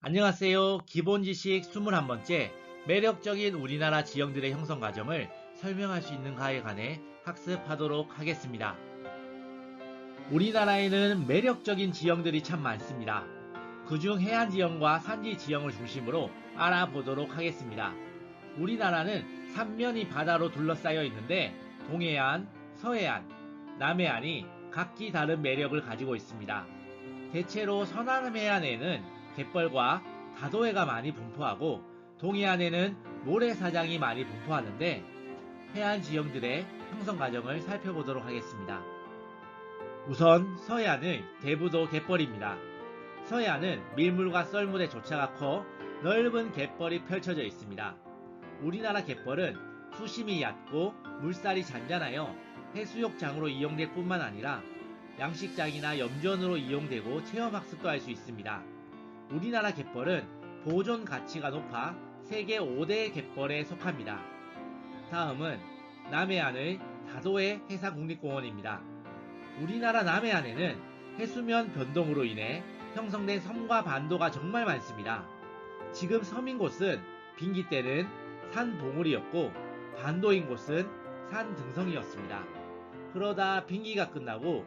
안녕하세요. 기본 지식 21번째 매력적인 우리나라 지형들의 형성 과정을 설명할 수 있는가에 관해 학습하도록 하겠습니다. 우리나라에는 매력적인 지형들이 참 많습니다. 그중 해안 지형과 산지 지형을 중심으로 알아보도록 하겠습니다. 우리나라는 삼면이 바다로 둘러싸여 있는데 동해안, 서해안, 남해안이 각기 다른 매력을 가지고 있습니다. 대체로 서남 해안에는 갯벌과 다도해가 많이 분포하고 동해안에는 모래사장이 많이 분포하는데 해안 지형들의 형성 과정을 살펴보도록 하겠습니다. 우선 서해안의 대부도 갯벌입니다. 서해안은 밀물과 썰물의 조차가 커 넓은 갯벌이 펼쳐져 있습니다. 우리나라 갯벌은 수심이 얕고 물살이 잔잔하여 해수욕장으로 이용될 뿐만 아니라 양식장이나 염전으로 이용되고 체험학습도 할 수 있습니다. 우리나라 갯벌은 보존 가치가 높아 세계 5대 갯벌에 속합니다. 다음은 남해안의 다도해 해상국립공원입니다. 우리나라 남해안에는 해수면 변동으로 인해 형성된 섬과 반도가 정말 많습니다. 지금 섬인 곳은 빙기 때는 산 봉우리였고 반도인 곳은 산 등성이었습니다. 그러다 빙기가 끝나고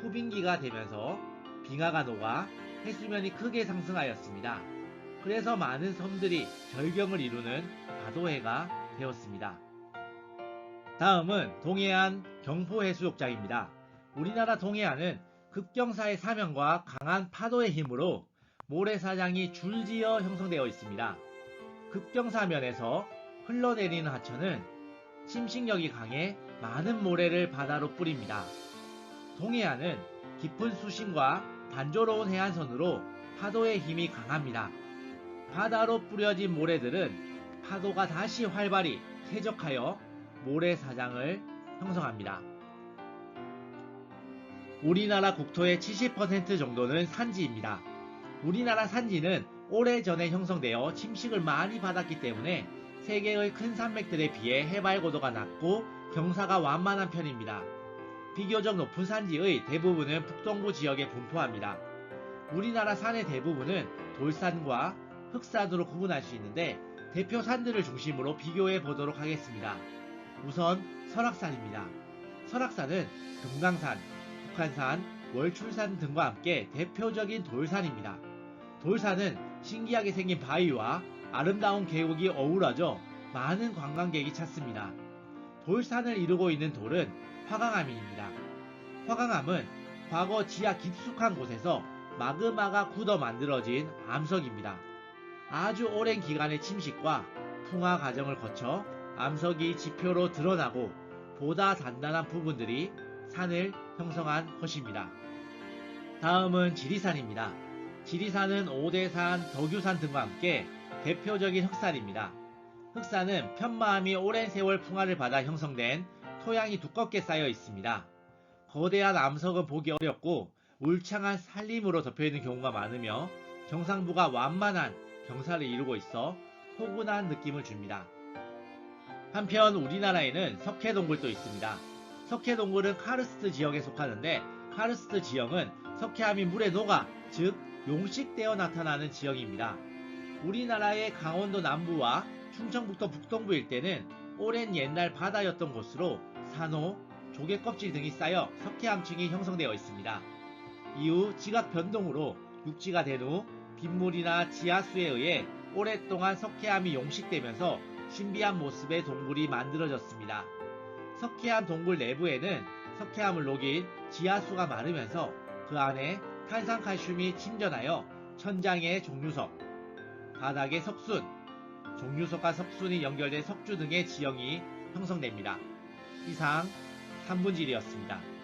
후빙기가 되면서 빙하가 녹아 해수면이 크게 상승하였습니다. 그래서 많은 섬들이 절경을 이루는 다도해가 되었습니다. 다음은 동해안 경포해수욕장입니다. 우리나라 동해안은 급경사의 사면과 강한 파도의 힘으로 모래사장이 줄지어 형성되어 있습니다. 급경사면에서 흘러내리는 하천은 침식력이 강해 많은 모래를 바다로 뿌립니다. 동해안은 깊은 수심과 단조로운 해안선으로 파도의 힘이 강합니다. 바다로 뿌려진 모래들은 파도가 다시 활발히 쾌적하여 모래사장을 형성합니다. 우리나라 국토의 70% 정도는 산지입니다. 우리나라 산지는 오래전에 형성되어 침식을 많이 받았기 때문에 세계의 큰 산맥들에 비해 해발 고도가 낮고 경사가 완만한 편입니다. 비교적 높은 산지의 대부분은 북동부 지역에 분포합니다. 우리나라 산의 대부분은 돌산과 흑산으로 구분할 수 있는데 대표 산들을 중심으로 비교해 보도록 하겠습니다. 우선 설악산입니다. 설악산은 금강산, 북한산, 월출산 등과 함께 대표적인 돌산입니다. 돌산은 신기하게 생긴 바위와 아름다운 계곡이 어우러져 많은 관광객이 찾습니다. 돌산을 이루고 있는 돌은 화강암입니다. 화강암은 과거 지하 깊숙한 곳에서 마그마가 굳어 만들어진 암석입니다. 아주 오랜 기간의 침식과 풍화 과정을 거쳐 암석이 지표로 드러나고 보다 단단한 부분들이 산을 형성한 것입니다. 다음은 지리산입니다. 지리산은 오대산, 덕유산 등과 함께 대표적인 흑산입니다. 흑산은 편마암이 오랜 세월 풍화를 받아 형성된 토양이 두껍게 쌓여 있습니다. 거대한 암석은 보기 어렵고 울창한 산림으로 덮여있는 경우가 많으며 경상부가 완만한 경사를 이루고 있어 포근한 느낌을 줍니다. 한편 우리나라에는 석회동굴도 있습니다. 석회동굴은 카르스트 지역에 속하는데 카르스트 지역은 석회암이 물에 녹아 즉 용식되어 나타나는 지역입니다. 우리나라의 강원도 남부와 충청북도 북동부 일대는 오랜 옛날 바다였던 곳으로 산호, 조개 껍질 등이 쌓여 석회암층이 형성되어 있습니다. 이후 지각 변동으로 육지가 된 후 빗물이나 지하수에 의해 오랫동안 석회암이 용식되면서 신비한 모습의 동굴이 만들어졌습니다. 석회암 동굴 내부에는 석회암을 녹인 지하수가 마르면서 그 안에 탄산칼슘이 침전하여 천장에 종류석, 바닥에 석순, 종류석과 석순이 연결된 석주 등의 지형이 형성됩니다. 이상 3분질이었습니다.